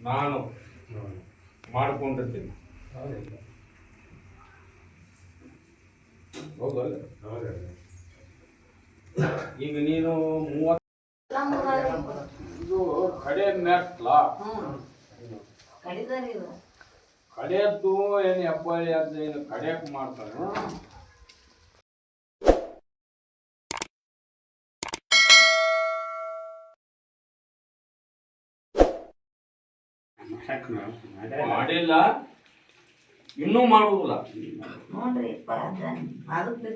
ನಾನು ಮಾಡ್ಕೊಂಡಿರ್ತೀನಿ. ಹೌದಲ್ಲ? ಈಗ ನೀನು ಮೂವತ್ತು ಇದು ಕಡೆ ಮೆಟ್ಲ ಕಡೆಯದ್ದು ಏನು ಹೆಬ್ಬಳ್ಳಿ ಅಂತ ಏನು ಕಡೆಯಕ್ಕೆ ಮಾಡ್ತಾರೆ ಮಾಡಿಲ್ಲ. ಇನ್ನೂ ಮಾಡುವುದಿಲ್ಲ. ನೋಡ್ರಿ ಅಪ್ಪ ಅದ ಅದಕ್ಕೆ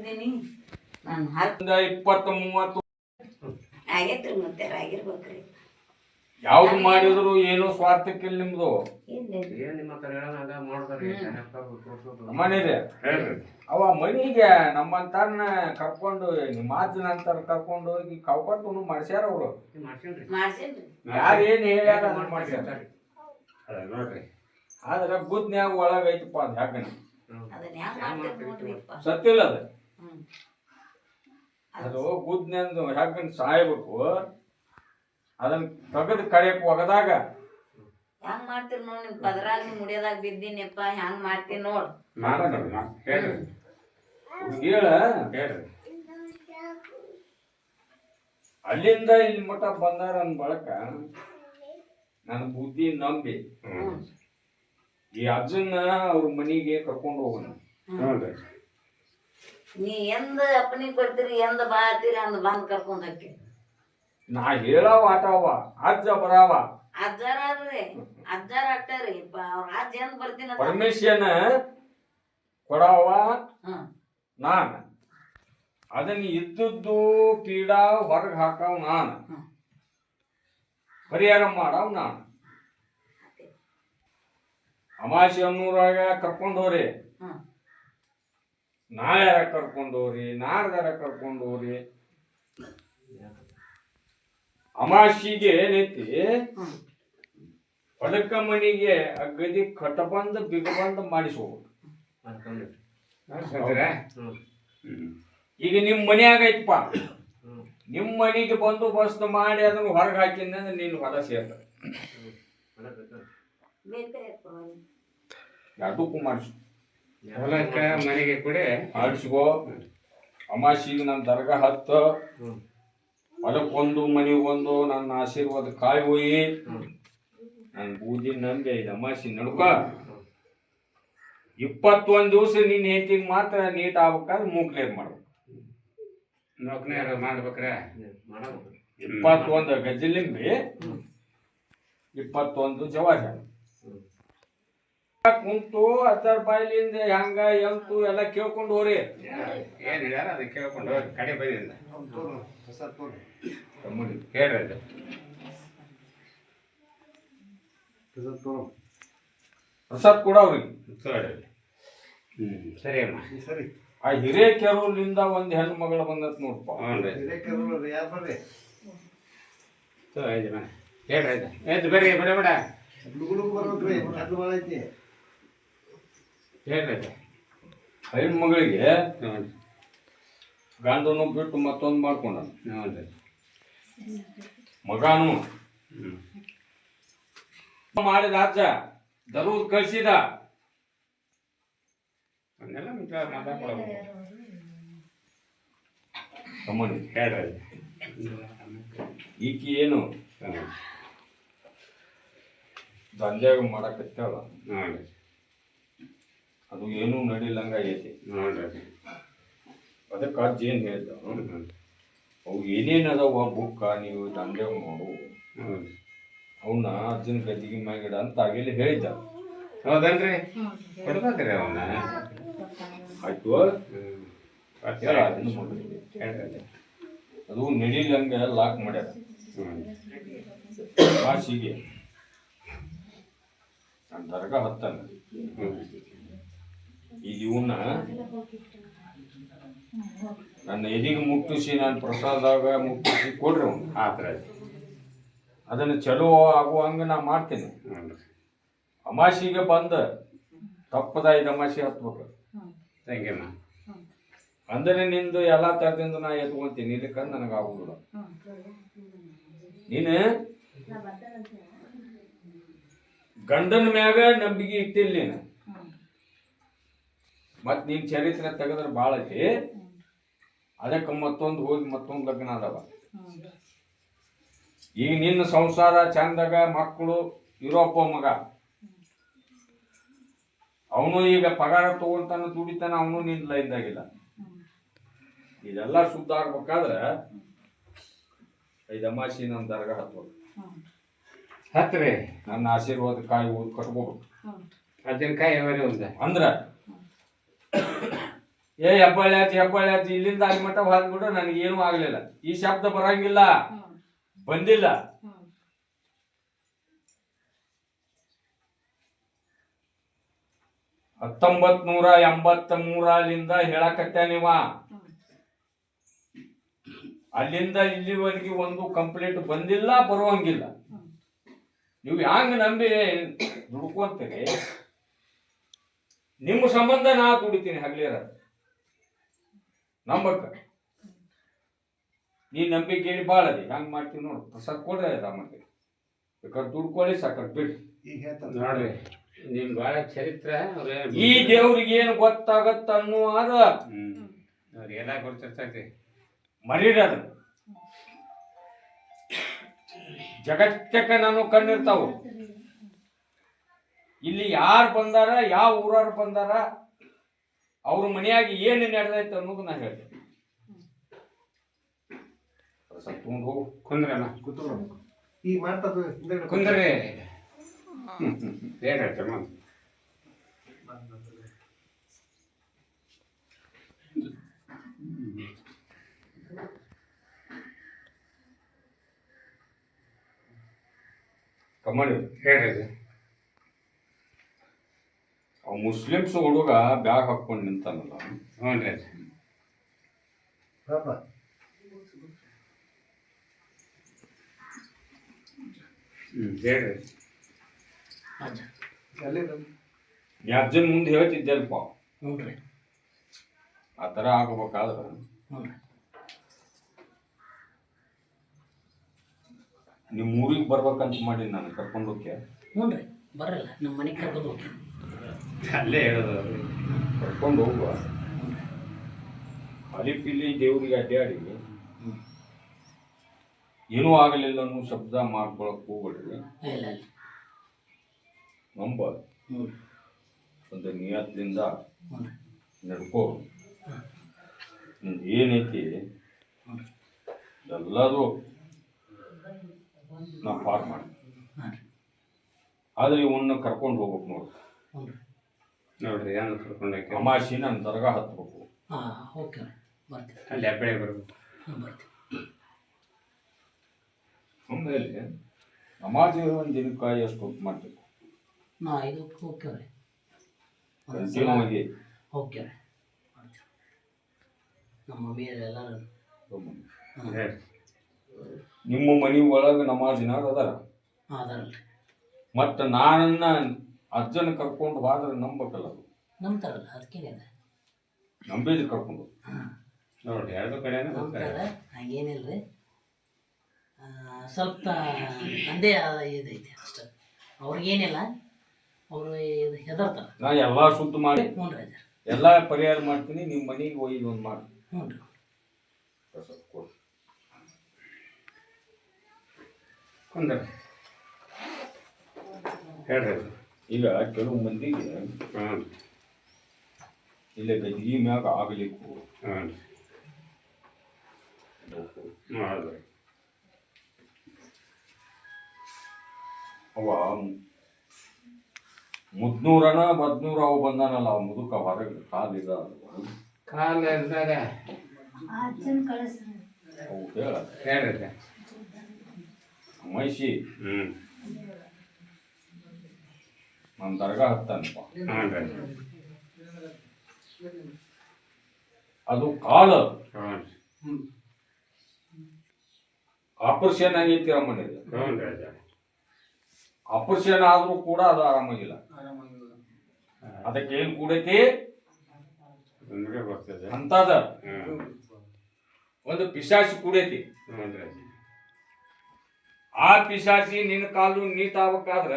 ನಾನು ಹತ್ತು ಒಂದು ಇಪ್ಪತ್ತು ಮೂವತ್ತು ಆಗೈತ್ರಿ ಮತ್ತೆ ಆಗಿರ್ಬೇಕ್ರಿ. ಯಾವ್ದು ಮಾಡಿದ್ರು ಏನು ಸ್ವಾರ್ಥಕ್ಕಿಲ್ಲ ನಿಮ್ದು. ಮನೇಲಿ ಅವ ಮನಿಗೆ ನಮ್ಮಂತರ್ನ ಕರ್ಕೊಂಡು ನಿಮ್ಮ ನಂತರ ಕರ್ಕೊಂಡು ಹೋಗಿ ಕರ್ಕೊಂಡು ಮಾಡ್ಸ್ಯಾರ ಅವರು. ಮಾಡ್ಸೇನ್ರಿ ಮಾಡ್ಸೇನ್ರಿ ಯಾರು ಏನು ಹೇಳ್ಯಾರ ಮಾಡ್ಸ್ಯಾರ. ನೋಡ್ರಿ. ಆದ್ರೆ ಬುದ್ನ್ಯಾಗ ಒಳಗೈತಪ್ಪ ಅದು ಯಾಕನ ಅದನ್ನ ಮಾಡ್ತೀರಿ ನೋಡ್ರಿ ಅಪ್ಪ ಸತ್ತಿಲ್ಲ ಅದು. ಅದು ಬುದ್ನ್ಯಾಂದು ಯಾಕನ್ ಸಾಯ್ಬೇಕು ಅದನ್ನ ತೆಗೆದು ಕಡೆಯಕ್ಕೆ ಒಗದಾಗ. ಹೆಂಗ್ ಮಾಡ್ತೀರಿ ನೋಡಿ ನಿಮ್ ಪದರಾಗ ನಿಮ್ ಮುಡಿಯೋದಾಗ ಬಿದ್ದೀನಿಪ್ಪ ಹೆಂಗ್ ಮಾಡ್ತೀನಿ ನೋಡ್ ಹೇಳ್ರಿ. ಹೇಳ ಹೇಳ್ರಿ. ಅಲ್ಲಿಂದ ಇಲ್ಲಿ ಮಠ ಬಂದಾರ ಅಂದ ಬಳಕ ನನ್ನ ಬುದ್ಧಿ ನಂಬಿ. ಈ ಅಜ್ಜನ್ನ ಅವ್ರ ಮನಿಗೆ ಕರ್ಕೊಂಡು ಹೋಗೋಣ ನೀ ಎಂದ ಅಪ್ಪನಿ ಕೊಡ್ತೀರಿ ಎಂದ ಬಾ ಹತ್ತೀರಿ ಅಂದ ಬಂದ್ ಕರ್ಕೊಂಡ್ ಹಾಕಿ ನಾ ಹೇಳವ ಆಟವ ಅಜ್ಜ ಬರಾವ. ಅಜ್ಜಾರ ಅಲ್ರಿ ಅಜ್ಜಾರ ಅಟ್ಟಾರಿ ಅವ್ರ ಅಜ್ಜ ಎಂದ ಬರ್ತೀನಿ ಅಂತ ಪರ್ಮಿಷನ್ ಕೊಡವ ನಾನು ಅದನ್ನ ಇದ್ದದ್ದು ಪೀಡ ಹೊರಗೆ ಹಾಕವ್ ನಾನು. ಪರಿಹಾರ ಮಾಡವ್ ನಾನು. ಅಮಾಸಿ ಅನ್ನೂರಾಗ ಕರ್ಕೊಂಡೋರಿ ನಾಳೆ ನಾಳೆ ಕರ್ಕೊಂಡೋರಿ ನಾಡ್ದಾರ ಕರ್ಕೊಂಡೋರಿ ಅಮಾಸಿಗೆ ಏನೈತಿ? ಹೊಡಕ ಮಣಿಗೆ ಮನಿಗೆ ಅಗದಿ ಕಟಬಂದ ಬಿಗಬಂದ? ಹ್ಮ್. ಈಗ ನಿಮ್ಮ ಮನ್ಯಾಗ ಐತಪ್ಪ. ಹ್ಮ್ ನಿಮ್ಮ ಮನೆಗೆ ಬಂದೋಬಸ್ತ್ ಮಾಡಿ ಅದನ್ನ ಹೊರಗೆ ಹಾಕಿದ್ರೆ ನೀನು ಹೊಲ ಸೇರ್ತ ಎರಡಕ್ಕೂ ಮಾಡಿಸು ಹೊಲಕ್ಕ ಮನೆಗೆ ಕೂಡ. ಆಡಿಸ್ಕೋ. ಅಮಾಸಿಗೆ ನನ್ನ ದರ್ಗಾ ಹತ್ತು. ಹೊಲಕ್ಕೊಂದು ಮನೆಗೊಂದು ನನ್ನ ಆಶೀರ್ವಾದ ಕಾಯಿ ಹೋಯಿ. ನನ್ನ ಬೂದಿ ನಂಬಿ ಐದು ಅಮಾಸಿ ನಡ್ಕೊ. ಇಪ್ಪತ್ತೊಂದು ದಿವಸ ನಿನ್ನ ಹೆಂಡತಿಗೆ ಮಾತ್ರ ನೀಟ್ ಆಗ್ಬೇಕಾದ್ರೆ ಮೂಕ್ಲೇರ್ ಮಾಡ್ಬೇಕು ನೌಕರಿ ಮಾಡ್ಬೇಕ್ರೆ? ಮಾಡಬೇಕು ಇಪ್ಪತ್ತೊಂದು ಗಜ್ಜಲಿಂಬಿ ಇಪ್ಪತ್ತೊಂದು ಜವಾಜ ಕುಂತು ಹತ್ತಾರ ಬಾಯಿಲಿಂದ ಹೆಂಗ ಎಂತು ಎಲ್ಲ ಕೇಳ್ಕೊಂಡು ಹೋರಿ. ಏನ್ ಹೇಳ್ಯಾರ? ಅದನ್ನ ಕೇಳ್ಕೊಂಡು ಹೋಗಿ ಕಡೆ ತಮ್ಮಡಿ ಹೇಳ್ರಿ ಅದು ಪ್ರಸಾದ್ ಕೂಡ. ಅವ್ರಿಗೆ ಸರಿ ಅಮ್ಮ. ಆ ಹಿರೇಕೆರೂರಿಂದ ಒಂದು ಹೆಣ್ಣು ಮಗಳು ಬಂದತ್ ನೋಡಪ್ಪ ಹ್ಞೂ ರೀ. ಸೊ ಐದು ಮನೆ. ಹೇಳ್ರಿ ಆಯ್ತು. ಆಯ್ತು ಬರ್ರಿ ಬೇಡ ಬೇಡ. ಹೇಳ್ರಿ ಆಯ್ತು. ಹೆಣ್ಣು ಮಗಳಿಗೆ ಹ್ಞೂ ಗಂಡನು ಬಿಟ್ಟು ಮತ್ತೊಂದು ಮಾಡ್ಕೊಂಡ ಹ್ಞೂ ರೀ. ಮಗಾನು. ಮಾಡಿದ ಅಜ್ಜ ದರೂದ್ ಕಳ್ಸಿದ. ಅವನ್ನೆಲ್ಲ ಮಿತ್ರ ಮಾತಾಡ್ಕೊಳ್ಬೇಕು ಕಮ್ಮನ್ ಹೇಳ್ರಿ ಈಕಿ ಏನು? ದಂಧ್ಯಾಗ ಮಾಡಕತ್ತಾಳ ನೋಡ್ರಿ. ಅದು ಏನೂ ನಡಿಲಂಗ ಐತಿ. ನೋಡ್ರಿ. ಅದಕ್ಕೆ ಅಜ್ಜಿ ಏನು ಹೇಳ್ದ ಅವು ಏನೇನು ಅದಾವ ಬುಕ್ಕ ನೀವು ದಂಧ್ಯಾಗ ಮಾಡು. ಅವನ್ನ ಅಜ್ಜನ ಗದ್ದಿಗೆ ಮ್ಯಾಗಿಡ ಅಂತ ಆಗಿಲ್ಲಿ ಹೇಳಿದ್ದ. ಹೌದಲ್ರಿ ಕೊಡ್ಬೇಕ್ರಿ ಅವನ್ನ. ಆಯ್ತು ಅದು ನಡಿಲಂಗ ಲಾಕ್ ಮಾಡ್ಯಾರ. ನನ್ನ ದರ್ಗಾ ಹತ್ತಾನ. ಈಗ ಇವನ್ನ ನನ್ನ ಎದಿಗೆ ಮುಟ್ಟಿಸಿ ನಾನು ಪ್ರಸಾದಾಗ ಮುಟ್ಟಿಸಿ ಕೊಡ್ರಿ ಆತರ ಆ ಥರ ಅದನ್ನು ಚಲೋ ಆಗುವಂಗೆ ನಾ ಮಾಡ್ತೀನಿ. ಅಮಾಶಿಗೆ ಬಂದ ತಪ್ಪದ ಐದು ಅಮಾಸಿ ಹತ್ಬೇಕು. ತಂಗಿಮ್ಮ ಅಂದರೆ ನಿಂದು ಎಲ್ಲ ಥರದಿಂದ ನಾ ಎತ್ಕೊಂತೀನಿ ಇಲ್ಲಕ್ಕಂದ್ರೆ ನನಗೆ ಆಗುದಿಲ್ಲ. ನೀನು ಗಂಡನ ಮ್ಯಾಗ ನಂಬಿಕೆ ಇಟ್ಟಿಲ್ಲ ನೀನು. ಮತ್ತೆ ನಿನ್ನ ಚರಿತ್ರೆ ತೆಗೆದ್ರೆ ಭಾಳ ಐತಿ. ಅದಕ್ಕೆ ಮತ್ತೊಂದು ಹೋಗಿ ಮತ್ತೊಂದು ಲಗ್ನ ಅದಾವ. ಈಗ ನಿನ್ನ ಸಂಸಾರ ಚಂದಾಗ ಮಕ್ಕಳು ಇರೋಪ್ಪ ಮಗ. ಅವನು ಈಗ ಪಗಾರ ತಗೊಂತಾನ ದುಡಿತಾನ ಅವನು ನಿನ್ ಇದ್ದಾಗಿಲ್ಲ ಇದೆಲ್ಲ ಶುದ್ಧ ಆಗ್ಬೇಕಾದ್ರೆ ಐದು ಅಮಾಸಿ ನನ್ನ ದರ್ಗ ಹತ್ಬೇಕು ಹತ್ತು ರೀ ನನ್ನ ಆಶೀರ್ವಾದ ಕಾಯಿ ಊದ್ ಕಟ್ಕೋಬೇಕು ಅದನ್ಕಾಯಿ ಅವರೇ ಒಂದು. ಅಂದ್ರ ಏ ಹೆಬ್ಬಳ್ಳಿ ಆಯ್ತು ಹೆಬ್ಬಳ್ಳಿ ಆಯ್ತು ಇಲ್ಲಿಂದ ಅಲ್ಲಿ ಮಟ್ಟ ಹೋದ್ಬಿಟ್ಟು ನನಗೇನು ಆಗಲಿಲ್ಲ. ಈ ಶಬ್ದ ಬರಂಗಿಲ್ಲ. ಬಂದಿಲ್ಲ. ಹತ್ತೊಂಬತ್ ನೂರ ಎಂಬತ್ತ ಮೂರಲಿಂದ ಹೇಳಕತ್ತಾನಿವ ಅಲ್ಲಿಂದ ಇಲ್ಲಿವರೆಗೆ ಒಂದು ಕಂಪ್ಲೇಂಟ್ ಬಂದಿಲ್ಲ ಬರುವಂಗಿಲ್ಲ. ನೀವು ಹ್ಯಾಂಗ ನಂಬಿ ದುಡ್ಕೊಂತೀರಿ? ನಿಮ್ಮ ಸಂಬಂಧ ನಾ ದುಡಿತೀನಿ ಹಗ್ಲಿರ. ನಂಬಕ್ಕ ನೀ ನಂಬಿಕೆ ಹೇಳಿ ಭಾಳ ಅದಿ ಹಂಗೆ ಮಾಡ್ತೀನಿ ನೋಡು. ಪ್ರಸಾದ್ ಕೊಡ್ರಿ ರಾಮಕ್ಕೆ ಬೇಕಾದ್ರೆ ದುಡ್ಕೊಳ್ಳಿ ಸಾಕರ್ ಬಿಡ್ರಿ ಈಗ ಹೇಳ್ತಾನೆ. ನೋಡ್ರಿ ನಿಮ್ ಬಹಳ ಚರಿತ್ರೆ ಅವ್ರ ಈ ದೇವ್ರಿಗೆ ಏನು ಗೊತ್ತಾಗತ್ತ ಅನ್ನುವಾದ ಅವ್ರಿಗೆಲ್ಲ ಗೊತ್ತಿರ್ತೈತಿ. ಮರೀರಿ ಅದು ಜಗತ್ತಕ್ಕೆ ನಾನು ಕಣ್ಣಿರ್ತಾವು. ಇಲ್ಲಿ ಯಾರು ಬಂದಾರ ಯಾವ ಊರಾರು ಬಂದಾರ ಅವ್ರ ಮನೆಯಾಗಿ ಏನು ನಡೆದೈತೆ ಅನ್ನೋದು ನಾ ಹೇಳ್ತೀನಿ ಸ್ವಲ್ಪ ಕುಂದ್ರೆ ಹೋಗು. ಈ ಈಗ ಕುಂದ್ರಿ ಏನ್ ಹೇಳ್ತೀರಮ್ಮ ಕಮ್ಮಡಿ ಹೇಳ್ರಿ ಅವ ಮುಸ್ಲಿಮ್ಸ್ ಹುಡುಗ ಬ್ಯಾಗ್ ಹಾಕೊಂಡು ನಿಂತಾನಲ್ಲ. ಹ್ಞೂ ರೀ. ಹೇಳ್ರಿ. ಅಲ್ಲೇ ನೀ ಅಜ್ಜನ ಮುಂದೆ ಹೇಳ್ತಿದ್ದೆಲ್ಪ ರೀ ಆ ಥರ ಆಗ್ಬೇಕಾದ್ರೆ. ರೀ ನಿಮ್ಮ ಊರಿಗೆ ಬರ್ಬೇಕಂತ ಮಾಡಿ ನಾನು ಕರ್ಕೊಂಡು ಹೋಗ್ಯ? ರೀ ಬರಲ್ಲ ನಮ್ಮ ಮನೆಗೆ ಕರ್ಕೊಂಡು ಹೋಗಿ ಅಲ್ಲೇ ಹೇಳೋದು. ಕರ್ಕೊಂಡು ಹೋಗುವ. ಅಲ್ಲಿ ಪಿಲ್ಲಿ ದೇವರಿಗೆ ಅಡ್ಡಾಡಿ ಏನೂ ಆಗಲಿಲ್ಲ ಅನ್ನೋ ಶಬ್ದ ಮಾಡ್ಕೊಳಕ್ ಹೋಗ್ಬೇಡ್ರಿ. ಇಲ್ಲ ಇಲ್ಲ ನಂಬ ಒಂದು ನಿಯತ್ತಿನಿಂದ ನಡ್ಕೋ. ಏನೈತಿ? ಎಲ್ಲರೂ ನಾ ಪಾರ್ ಮಾಡಿ. ಆದರೆ ಇವನ್ನ ಕರ್ಕೊಂಡು ಹೋಗ್ಬೇಕು ನೋಡು. ನೋಡ್ರಿ ನೋಡ್ರಿ ಏನು ಕರ್ಕೊಂಡು ಅಮಾಶಿ ನನ್ನ ದರ್ಗಾ ಹತ್ಬೇಕು. ಹಾಂ ಓಕೆ ಬರ್ತೀನಿ. ಅಲ್ಲಿ ಹೆಬ್ಬಳೆ ಬರ್ಬೇಕು. ನಮಾಜ್ ಒಂದು ದಿನಕ್ಕೆ ಎಷ್ಟು ಮಾಡ್ಬೇಕು. ನಾ ಇದು ಓಕೆ ರೀ ಕಂಟಿನ್ಯೂ ಆಗಿ ಓಕೆ ರೀ ನಮ್ಮ ಮಮ್ಮಿ ಎಲ್ಲರೂ ನಿಮ್ಮ ಮನೆ ಒಳಗೆ ನಮಾಜಿನಾಗ ಅದಾರ ಅದಾರಲ್ರಿ ಮತ್ತು ನಾನನ್ನ ಅಜ್ಜನ ಕರ್ಕೊಂಡು ಹೋದ್ರೆ ನಂಬಕಲ್ಲ ಅದು ನಂಬ್ತಾರಲ್ಲ ಅದಕ್ಕೇನೆ ನಂಬಿದ್ರೆ ಕರ್ಕೊಂಡು ನೋಡ್ರಿ ಎರಡು ಕಡೆ ಹಂಗೇನಿಲ್ರಿ ಸ್ವಲ್ಪ ಅಂದೇ ಅಷ್ಟೇ ಅಷ್ಟೆ ಅವ್ರಿಗೇನಿಲ್ಲ ಅವರು ಇದು ಹೆದರ್ತಾರೆ. ನಾ ಎಲ್ಲ ಶುದ್ಧ ಮಾಡಿ ಹ್ಞೂ ರೀ ಅಜ್ಜ. ಎಲ್ಲ ಪರಿಹಾರ ಮಾಡ್ತೀನಿ ನಿಮ್ಮ ಮನೆಗೆ ಒಯ್ದು ಒಂದು ಮಾಡಿ. ಹ್ಞೂ ರೀ ಪ್ರಸಾದ ಕೊಡು. ಕುಂದ್ರಿ. ಹೇಳ್ರಿ ಅದು. ಈಗ ಕೆಲವು ಮಂದಿಗೆ ಹ್ಞೂ ಇಲ್ಲೇ ಗದ್ಗಿ ಮ್ಯಾಗ ಆಗಲಿಕ್ಕು. ಹ್ಞೂ ನೋಡ್ರಿ ಅವ ಮುದ್ನೂರನ ಬದ್ನೂರ ಅವು ಬಂದಾನಲ್ಲ ಅವ ಮುದುಕ ಹೊರಗೆ ಕಾಲಿದ ಕಾಲ ಇದ್ದಾಗ ಅವು ಹೇಳ ಹೇಳ್ರಿ. ಮೈಸಿ. ಹ್ಞೂ ನನ್ನ ದರ್ಗಾ ಹತ್ತಾನಪ್ಪ ಹ್ಞೂ ರಾಜ ಅದು ಕಾಲ. ಹ್ಞೂ ಆಪರೇಷನ್ ಆಗೈತಿ ರಮ್ಮನಿಗೆ ಹ್ಞೂ ರಾಜ ಆದರೂ ಕೂಡ ಅದು ಆರಾಮಾಗಿಲ್ಲ. ಅದಕ್ಕೆ ಏನ್ ಕೂಡೈತಿ ನಿಮಗೆ ಬರ್ತದೆ. ಅಂತದ ಒಂದು ಪಿಶಾಚಿ ಕೂಡೈತಿ ಆ ಪಿಶಾಚಿ ನಿನ್ನ ಕಾಲು ನೀಟ್ ಆಗ್ಬೇಕಾದ್ರ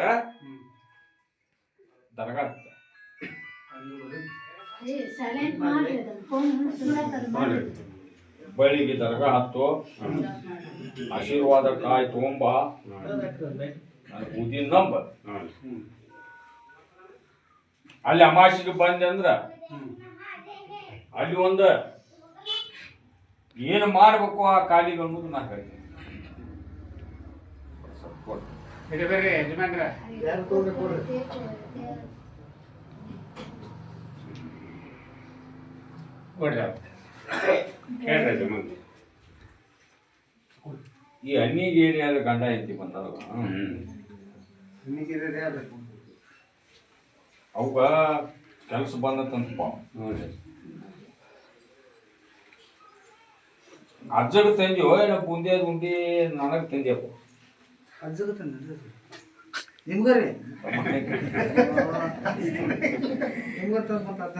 ದರ್ಗಾ ಬಳಿಗೆ ದರ್ಗಾ ಹತ್ತು. ಆಶೀರ್ವಾದ ಕಾಯಿ ತೊಗೊಂಬ. ಬುದ್ಧಿ ನಂಬ ಹ್ಞೂ ಅಲ್ಲಿ ಅಮಾಸಿಗೆ ಬಂದೆ ಅಂದ್ರ ಅಲ್ಲಿ ಒಂದು ಏನು ಮಾಡ್ಬೇಕು ಆ ಕಾಲಿಗೆ ಅನ್ನೋದು ನಾ ಹೇಳ್ತೀನಿ. ಈ ಹಣ್ಣಿಗೆ ಏನೇ ಗಂಡ ಐತಿ ಬಂದಾಗ ಅವಕ್ಕ ಕೆಲಸ ಬಂದತ್ತಂತಪ್ಪ. ಅಜ್ಜಗ ತಂದಿಯೋ ಏನೋ ಬುಂದಿ ಉಂಡಿ ನನಗೆ ತಂದಿಯಪ್ಪ. ಅಜ್ಜಗ ತಂದ ನಿಮ್ಗೆ ಮತ್ತೆ ಅರ್ಥ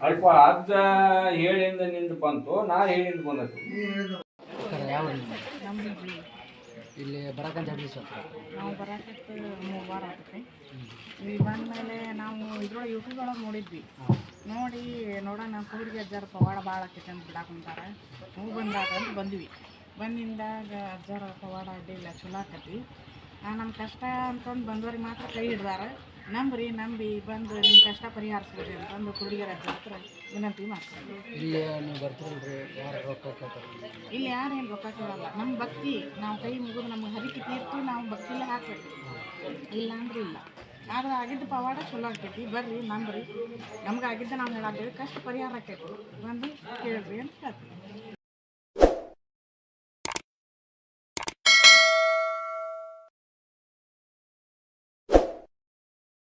ಅಲ್ಪ ಅಜ್ಜ ಹೇಳಿಂದ ನಿಂದು ಬಂತು ನಾ ಹೇಳಿಂದ ಬಂದತ್ತು ಯಾವ ಇಲ್ಲಿ ಬರಕಂತ ಹೇಳಿ ಸ್ವಲ್ಪ. ನಾವು ಬರಕತ್ತು ಮೂರು ವಾರ ಆಗುತ್ತೆ. ಇಲ್ಲಿ ಬಂದಮೇಲೆ ನಾವು ಇದ್ರೊಳಗೆ ಯೂಟ್ಯೂಬ್ ಒಳಗೆ ನೋಡಿದ್ವಿ. ನೋಡಿ, ನೋಡೋಣ ಕೂಡಿಗೆ ಅಜ್ಜಾರ ಪವಾಡ ಭಾಳ ಆಕೈತೆ ಅಂತ ಬಿಡಾಕ ಕುಂತಾರ ಹೂ ಬಂದಾಗ ಅಂತ ಬಂದ್ವಿ. ಬಂದಿಂದಾಗ ಅಜ್ಜಾರ ಪವಾಡ ಅಡ್ಡಿಲ್ಲ ಚಲೋ ಆಕತಿ. ನಮ್ಮ ಕಷ್ಟ ಅಂತಂದು ಬಂದವ್ರಿಗೆ ಮಾತ್ರ ಕೈ ಹಿಡ್ದಾರ. ನಂಬ್ರಿ ನಂಬಿ ಬಂದು ನಿಮ್ಮ ಕಷ್ಟ ಪರಿಹರಿಸ್ಬಿಡ್ರಿ ಅಂತಂದು ಕುರುಡಿಗರ ಹತ್ರ ವಿನಂತಿ ಮಾಡ್ತಾರೆ. ಇಲ್ಲಿ ನೀವು ಯಾರು ರೊಕ್ಕ ಯಾರು ಯಾರೇನು ರೊಕ್ಕ ಕೇಳಲ್ಲ ನಮ್ಮ ಭಕ್ತಿ ನಾವು ಕೈ ಮುಗಿದು ನಮ್ಗೆ ಹರಿಕೆ ತೀರ್ತು ನಾವು ಭಕ್ತಿಲೇ ಹಾಕ್ಬೇಕು. ಇಲ್ಲ ಅಂದ್ರೆ ಇಲ್ಲ. ಆದ್ರೆ ಆಗಿದ್ದ ಪವಾಡ ಚಲೋ ಆಗ್ತೈತಿ. ಬರ್ರಿ ನಂಬ್ರಿ. ನಮ್ಗೆ ಆಗಿದ್ದ ನಾವು ಹೇಳಾತೀವಿ ಕಷ್ಟ ಪರಿಹಾರ ಆಕೈತಿ ಬಂದು ಕೇಳ್ರಿ ಅಂತ ಹೇಳ್ತೀವಿ